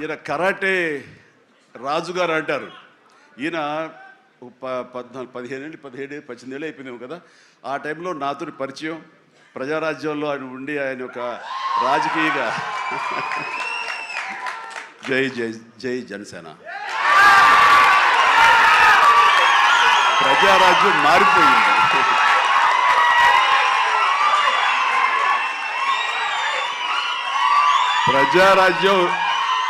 ఈయన కరాటే రాజుగారు అంటారు. ఈయన ప- పద్నాలుగు పదిహేనేళ్ళు పదిహేడు పద్దెనిమిదేళ్ళు అయిపోయిందేమో కదా. ఆ టైంలో నాతో పరిచయం ప్రజారాజ్యంలో ఆయన ఉండి ఆయన ఒక రాజకీయగా. జై జై జై జనసేన. ప్రజారాజ్యం మారిపోయింది. ప్రజారాజ్యం